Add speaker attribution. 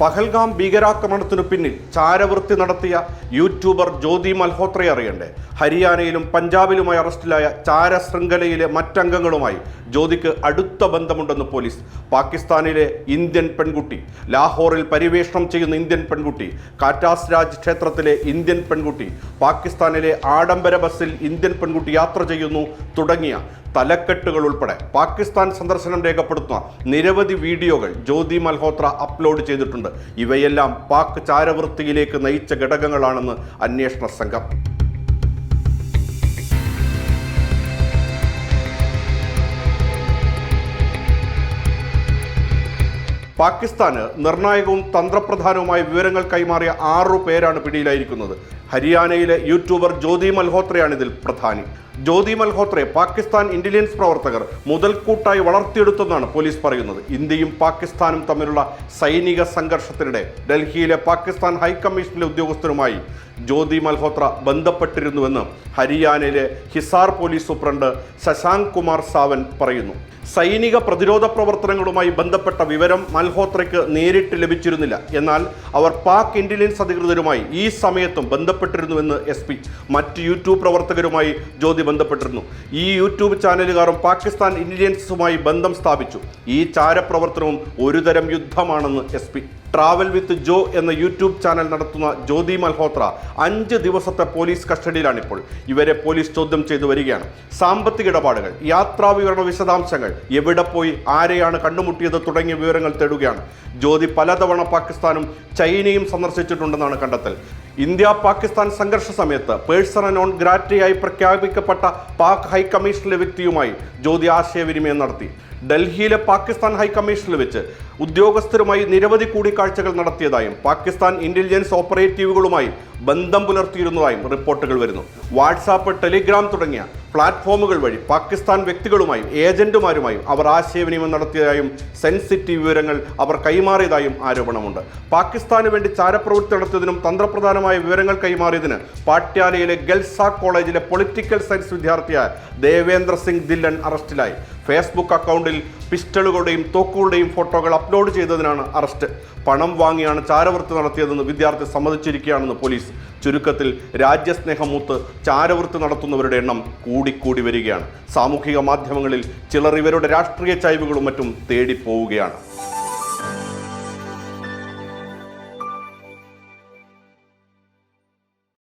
Speaker 1: പഹൽഗാം ഭീകരാക്രമണത്തിനു പിന്നിൽ ചാരവൃത്തി നടത്തിയ യൂട്യൂബർ ജ്യോതി മൽഹോത്രയെ അറിയണ്ടേ? ഹരിയാനയിലും പഞ്ചാബിലുമായി അറസ്റ്റിലായ ചാര ശൃംഖലയിലെ മറ്റംഗങ്ങളുമായി ജ്യോതിക്ക് അടുത്ത ബന്ധമുണ്ടെന്ന് പോലീസ്. പാകിസ്ഥാനിലെ ഇന്ത്യൻ പെൺകുട്ടി ലാഹോറിൽ പരിവേഷണം ചെയ്യുന്ന ഇന്ത്യൻ പെൺകുട്ടി കാറ്റാസ് രാജ് ക്ഷേത്രത്തിലെ ഇന്ത്യൻ പെൺകുട്ടി പാകിസ്ഥാനിലെ ആഡംബര ബസ്സിൽ ഇന്ത്യൻ പെൺകുട്ടി യാത്ര ചെയ്യുന്നു തുടങ്ങിയ തലക്കെട്ടുകൾ ഉൾപ്പെടെ പാകിസ്ഥാൻ സന്ദർശനം രേഖപ്പെടുത്തുന്ന നിരവധി വീഡിയോകൾ ജ്യോതി മൽഹോത്ര അപ്ലോഡ് ചെയ്തിട്ടുണ്ട്. ഇവയെല്ലാം പാക് ചാരവൃത്തിയിലേക്ക് നയിച്ച ഘടകങ്ങളാണെന്ന് അന്വേഷണ സംഘം. പാകിസ്ഥാന് നിർണായകവും തന്ത്രപ്രധാനവുമായ വിവരങ്ങൾ കൈമാറിയ ആറു പേരാണ് പിടിയിലായിരിക്കുന്നത്. ഹരിയാനയിലെ യൂട്യൂബർ ജ്യോതി മൽഹോത്രയാണ് ഇതിൽ പ്രധാനി. ജ്യോതി മൽഹോത്രയെ പാകിസ്ഥാൻ ഇന്റലിജൻസ് പ്രവർത്തകർ മുതൽക്കൂട്ടായി വളർത്തിയെടുത്തെന്നാണ് പോലീസ് പറയുന്നത്. ഇന്ത്യയും പാകിസ്ഥാനും തമ്മിലുള്ള സൈനിക സംഘർഷത്തിനിടെ ഡൽഹിയിലെ പാകിസ്ഥാൻ ഹൈക്കമ്മീഷനിലെ ഉദ്യോഗസ്ഥരുമായി ജ്യോതി മൽഹോത്ര ബന്ധപ്പെട്ടിരുന്നുവെന്ന് ഹരിയാനയിലെ ഹിസാർ പോലീസ് സൂപ്രണ്ട് ശശാങ്ക് കുമാർ സാവൻ പറയുന്നു. സൈനിക പ്രതിരോധ പ്രവർത്തനങ്ങളുമായി ബന്ധപ്പെട്ട വിവരം മൽഹോത്രയ്ക്ക് നേരിട്ട് ലഭിച്ചിരുന്നില്ല. എന്നാൽ അവർ പാക് ഇന്റലിജൻസ് അധികൃതരുമായി ഈ സമയത്തും ബന്ധപ്പെട്ടിരുന്നുവെന്ന് എസ് പി മറ്റ് യൂട്യൂബ് പ്രവർത്തകരുമായി ജ്യോതി ബന്ധപ്പെട്ടിരുന്നു. ഈ യൂട്യൂബ് ചാനലുകാരും പാകിസ്ഥാൻ ഇന്റലിജൻസുമായി ബന്ധം സ്ഥാപിച്ചു. ഈ ചാരപ്രവർത്തനവും ഒരുതരം യുദ്ധമാണെന്ന് എസ് ട്രാവൽ വിത്ത് ജോ എന്ന യൂട്യൂബ് ചാനൽ നടത്തുന്ന ജ്യോതി മൽഹോത്ര അഞ്ച് ദിവസത്തെ പോലീസ് കസ്റ്റഡിയിലാണിപ്പോൾ. ഇവരെ പോലീസ് ചോദ്യം ചെയ്തു വരികയാണ്. സാമ്പത്തിക ഇടപാടുകൾ യാത്രാ വിവരണ വിശദാംശങ്ങൾ എവിടെ പോയി ആരെയാണ് കണ്ടുമുട്ടിയത് തുടങ്ങിയ വിവരങ്ങൾ തേടുകയാണ്. ജ്യോതി പലതവണ പാകിസ്ഥാനും ചൈനയും സന്ദർശിച്ചിട്ടുണ്ടെന്നാണ് കണ്ടെത്തൽ. ഇന്ത്യ പാകിസ്ഥാൻ സംഘർഷ സമയത്ത് പേഴ്സണ നോൺ ഗ്രാറ്റയായി പ്രഖ്യാപിക്കപ്പെട്ട പാക് ഹൈക്കമ്മീഷനിലെ വ്യക്തിയുമായി ജ്യോതി ആശയവിനിമയം നടത്തി. ഡൽഹിയിലെ പാകിസ്ഥാൻ ഹൈക്കമ്മീഷനിൽ വെച്ച് ഉദ്യോഗസ്ഥരുമായി നിരവധി കൂടിക്കാഴ്ചകൾ നടത്തിയതായും പാകിസ്ഥാൻ ഇന്റലിജൻസ് ഓപ്പറേറ്റീവുകളുമായി ബന്ധം പുലർത്തിയിരുന്നതായും റിപ്പോർട്ടുകൾ വരുന്നു. വാട്സാപ്പ് ടെലിഗ്രാം തുടങ്ങിയ പ്ലാറ്റ്ഫോമുകൾ വഴി പാകിസ്ഥാൻ വ്യക്തികളുമായും ഏജന്റുമാരുമായും അവർ ആശയവിനിമയം നടത്തിയതായും സെൻസിറ്റീവ് വിവരങ്ങൾ അവർ കൈമാറിയതായും ആരോപണമുണ്ട്. പാകിസ്ഥാന് വേണ്ടി ചാരപ്രവൃത്തി നടത്തിയതിനും തന്ത്രപ്രധാനമായ വിവരങ്ങൾ കൈമാറിയതിന് പാട്യാലയിലെ ഗൽസ കോളേജിലെ പൊളിറ്റിക്കൽ സയൻസ് വിദ്യാർത്ഥിയായ ദേവേന്ദ്ര സിംഗ് ദില്ലൻ അറസ്റ്റിലായി. ഫേസ്ബുക്ക് അക്കൗണ്ടിൽ പിസ്റ്റളുകളുടെയും തോക്കുകളുടെയും ഫോട്ടോകൾ അപ്ലോഡ് ചെയ്തതിനാണ് അറസ്റ്റ്. പണം വാങ്ങിയാണ് ചാരവൃത്തി നടത്തിയതെന്ന് വിദ്യാർത്ഥി സമ്മതിച്ചിരിക്കുകയാണെന്ന് പോലീസ്. ചുരുക്കത്തിൽ രാജ്യസ്നേഹമൂത്ത് ചാരവൃത്തി നടത്തുന്നവരുടെ എണ്ണം കൂടിക്കൂടി വരികയാണ്. സാമൂഹിക മാധ്യമങ്ങളിൽ ചിലർ ഇവരുടെ രാഷ്ട്രീയ ചായ്വുകളും മറ്റും തേടിപ്പോവുകയാണ്.